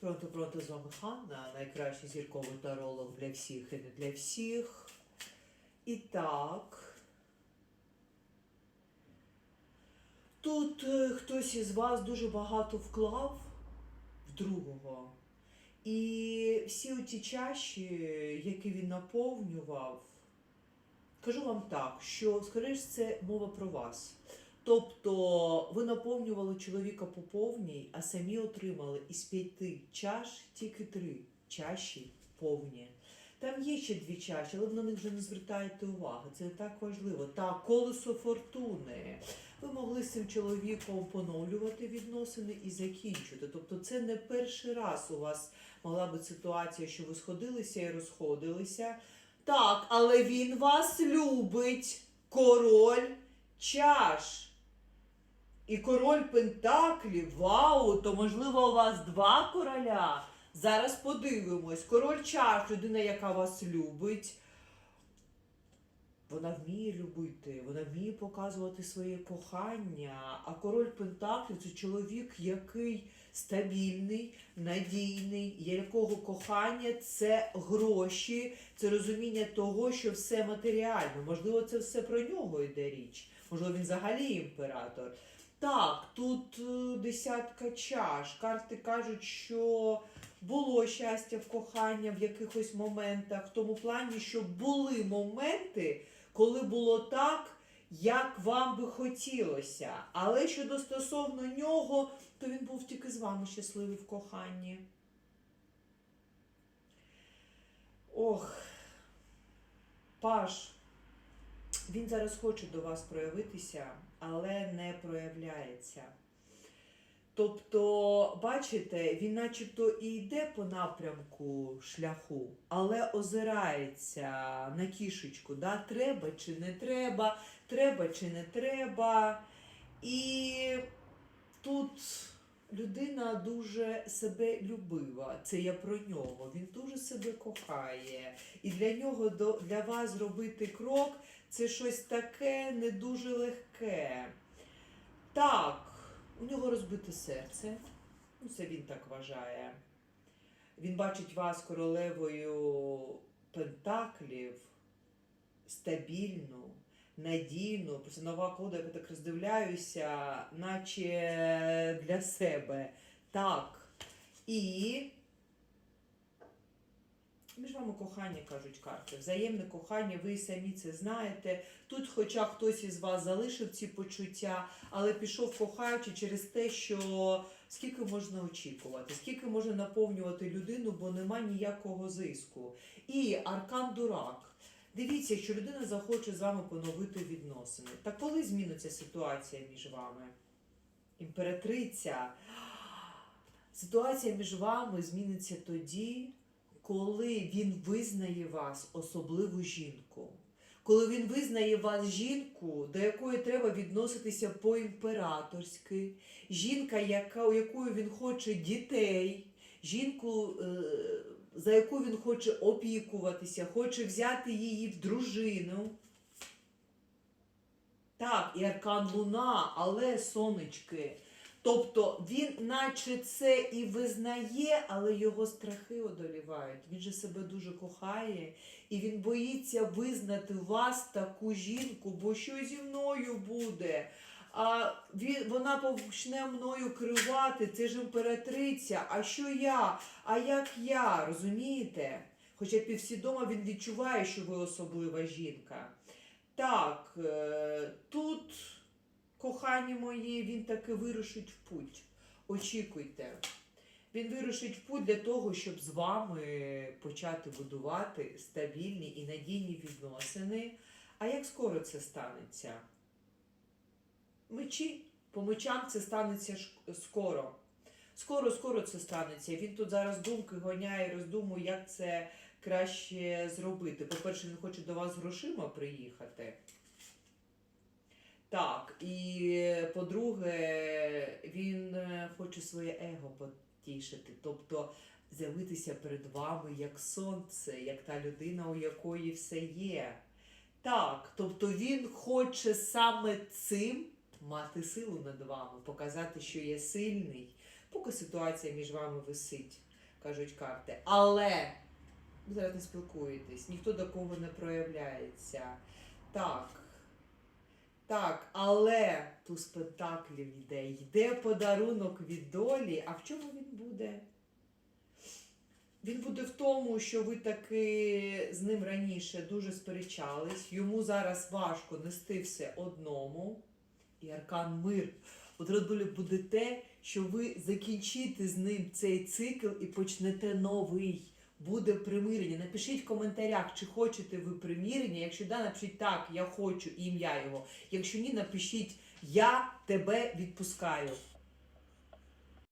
Пронто, пронто, з вами Ханна, найкращий зірковий таролог для всіх і не для всіх. І так. Тут е, хтось із вас дуже багато вклав в другого. І всі оті чаші, які він наповнював, кажу вам так, що, скоріш, це мова про вас. Тобто ви наповнювали чоловіка по повній, а самі отримали із п'яти чаш тільки три чаші повні. Там є ще дві чаші, але ви на них вже не звертаєте уваги. Це так важливо. Так, колесо фортуни. Ви могли з цим чоловіком поновлювати відносини і закінчити. Тобто, це не перший раз у вас могла бути ситуація, що ви сходилися і розходилися. Так, але він вас любить, король чаш. І король Пентаклів, вау, то можливо у вас два короля. Зараз подивимось. Король чаш, людина, яка вас любить. Вона вміє любити, вона вміє показувати своє кохання. А король Пентаклів це чоловік, який стабільний, надійний, якого кохання це гроші, це розуміння того, що все матеріально. Можливо, це все про нього йде річ. Можливо, він взагалі імператор. Так, тут е, десятка чаш. Карти кажуть, що було щастя в кохання в якихось моментах, в тому плані, що були моменти, коли було так, як вам би хотілося. Але щодо стосовно нього, то він був тільки з вами щасливий в коханні. Ох, Паш, він зараз хоче до вас проявитися, але не проявляється. Тобто, бачите, він начебто і йде по напрямку шляху, але озирається на кішечку, да? треба чи не треба, треба чи не треба. І тут людина дуже себе любива. Це я про нього. Він дуже себе кохає. І для нього для вас зробити крок це щось таке не дуже легке. Так, у нього розбите серце. Ну, це він так вважає. Він бачить вас королевою Пентаклів, стабільну, надійну. Просто нова колода, я так роздивляюся, наче для себе. Так. І між вами кохання, кажуть карти. Взаємне кохання, ви самі це знаєте. Тут, хоча хтось із вас залишив ці почуття, але пішов кохаючи через те, що скільки можна очікувати, скільки може наповнювати людину, бо нема ніякого зиску. І аркан дурак. Дивіться, що людина захоче з вами поновити відносини. Та коли зміниться ситуація між вами? Імператриця. Ситуація між вами зміниться тоді, коли він визнає вас особливу жінку. Коли він визнає вас жінку, до якої треба відноситися по-імператорськи, жінка, яка, якої він хоче дітей, жінку, е, за яку він хоче опікуватися, хоче взяти її в дружину. Так, і аркан Луна, але сонечки. Тобто він наче це і визнає, але його страхи одолівають. Він же себе дуже кохає, і він боїться визнати вас таку жінку, бо що зі мною буде? А він, вона почне мною керувати, це ж імператриця. А що я? А як я? Розумієте? Хоча півсвідомо він відчуває, що ви особлива жінка. Так, е, тут кохані мої, він таки вирушить в путь. Очікуйте. Він вирушить в путь для того, щоб з вами почати будувати стабільні і надійні відносини. А як скоро це станеться? Мечі. По мечам це станеться скоро. Скоро, скоро це станеться. Він тут зараз думки гоняє, роздумує, як це краще зробити. По-перше, він хоче до вас грошима приїхати. Так, і по-друге, він е, хоче своє его потішити, тобто з'явитися перед вами як сонце, як та людина, у якої все є. Так, тобто він хоче саме цим мати силу над вами, показати, що є сильний, поки ситуація між вами висить. кажуть карти. Але ви зараз не спілкуєтесь, ніхто до кого не проявляється. Так. Так, але туз пентаклів йде, йде подарунок від долі. А в чому він буде? Він буде в тому, що ви таки з ним раніше дуже сперечались. Йому зараз важко нести все одному. І аркан мир. От долі буде те, що ви закінчите з ним цей цикл і почнете новий. Буде примирення. Напишіть в коментарях, чи хочете ви примирення. Якщо да, напишіть так, я хочу ім'я його. Якщо ні, напишіть Я тебе відпускаю.